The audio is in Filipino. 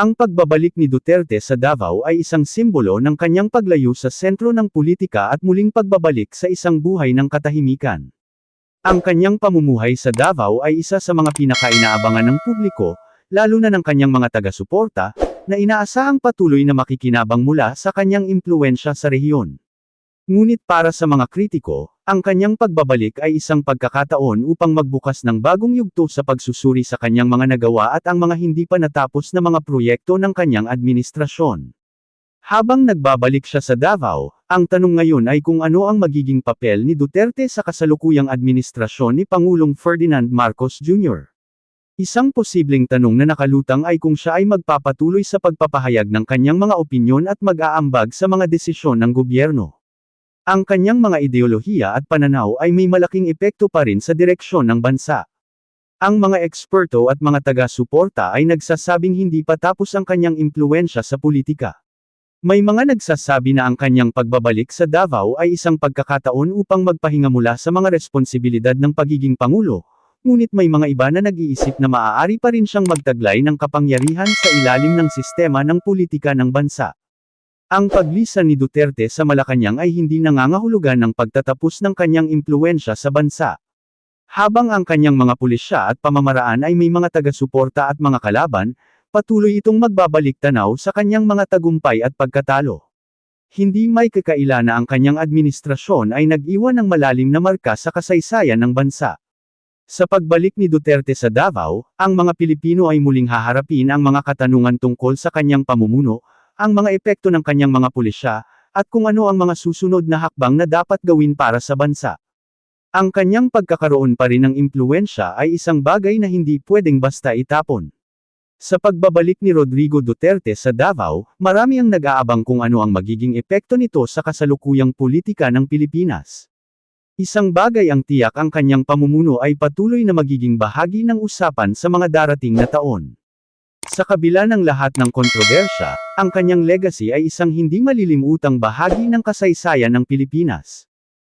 Ang pagbabalik ni Duterte sa Davao ay isang simbolo ng kanyang paglayo sa sentro ng politika at muling pagbabalik sa isang buhay ng katahimikan. Ang kanyang pamumuhay sa Davao ay isa sa mga pinakainaabangan ng publiko, lalo na ng kanyang mga taga-suporta, na inaasahang patuloy na makikinabang mula sa kanyang impluensya sa rehiyon. Ngunit para sa mga kritiko, ang kanyang pagbabalik ay isang pagkakataon upang magbukas ng bagong yugto sa pagsusuri sa kanyang mga nagawa at ang mga hindi pa natapos na mga proyekto ng kanyang administrasyon. Habang nagbabalik siya sa Davao, ang tanong ngayon ay kung ano ang magiging papel ni Duterte sa kasalukuyang administrasyon ni Pangulong Ferdinand Marcos Jr. Isang posibleng tanong na nakalutang ay kung siya ay magpapatuloy sa pagpapahayag ng kanyang mga opinyon at mag-aambag sa mga desisyon ng gobyerno. Ang kanyang mga ideolohiya at pananaw ay may malaking epekto pa rin sa direksyon ng bansa. Ang mga eksperto at mga taga-suporta ay nagsasabing hindi pa tapos ang kanyang impluensya sa politika. May mga nagsasabi na ang kanyang pagbabalik sa Davao ay isang pagkakataon upang magpahinga mula sa mga responsibilidad ng pagiging pangulo, ngunit may mga iba na nag-iisip na maaari pa rin siyang magtaglay ng kapangyarihan sa ilalim ng sistema ng politika ng bansa. Ang paglisan ni Duterte sa Malacanang ay hindi nangangahulugan ng pagtatapos ng kanyang impluensya sa bansa. Habang ang kanyang mga pulisya at pamamaraan ay may mga taga-suporta at mga kalaban, patuloy itong magbabalik tanaw sa kanyang mga tagumpay at pagkatalo. Hindi may kakaila na ang kanyang administrasyon ay nag-iwan ng malalim na marka sa kasaysayan ng bansa. Sa pagbalik ni Duterte sa Davao, ang mga Pilipino ay muling haharapin ang mga katanungan tungkol sa kanyang pamumuno, ang mga epekto ng kanyang mga pulisya, at kung ano ang mga susunod na hakbang na dapat gawin para sa bansa. Ang kanyang pagkakaroon pa rin ng impluensya ay isang bagay na hindi pwedeng basta itapon. Sa pagbabalik ni Rodrigo Duterte sa Davao, marami ang nag-aabang kung ano ang magiging epekto nito sa kasalukuyang politika ng Pilipinas. Isang bagay ang tiyak ang kanyang pamumuno ay patuloy na magiging bahagi ng usapan sa mga darating na taon. Sa kabila ng lahat ng kontrobersya, ang kanyang legacy ay isang hindi malilimutang bahagi ng kasaysayan ng Pilipinas.